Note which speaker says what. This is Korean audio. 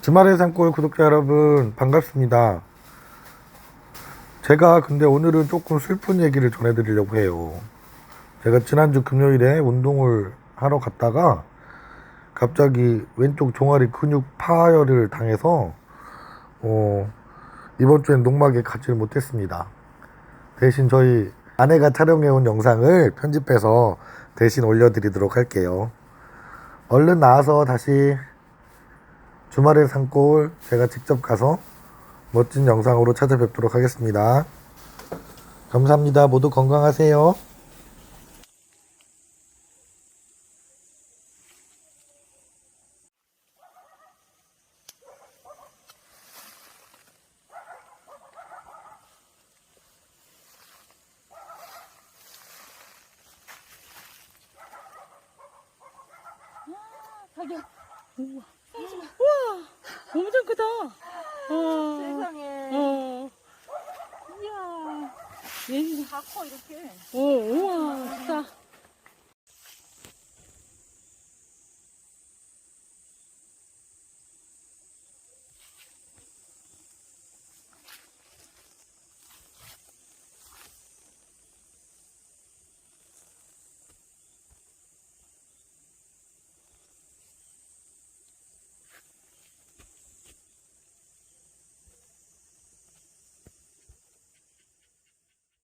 Speaker 1: 주말의 산골 구독자 여러분 반갑습니다. 제가 근데 오늘은 조금 슬픈 얘기를 전해드리려고 해요. 제가 지난주 금요일에 운동을 하러 갔다가 갑자기 왼쪽 종아리 근육 파열을 당해서 어, 이번 주엔 농막에 가지를 못했습니다. 대신 저희 아내가 촬영해온 영상을 편집해서 대신 올려드리도록 할게요. 얼른 나와서 다시 주말의 산골 제가 직접 가서 멋진 영상으로 찾아뵙도록 하겠습니다. 감사합니다. 모두 건강하세요.
Speaker 2: 자기야. 우와. 조심해. 우와, 엄청 크다! 어.
Speaker 3: 세상에.
Speaker 2: 어.
Speaker 3: 이야.
Speaker 2: 얘는
Speaker 3: 다 커 이렇게.
Speaker 2: 오, 우와, 크다.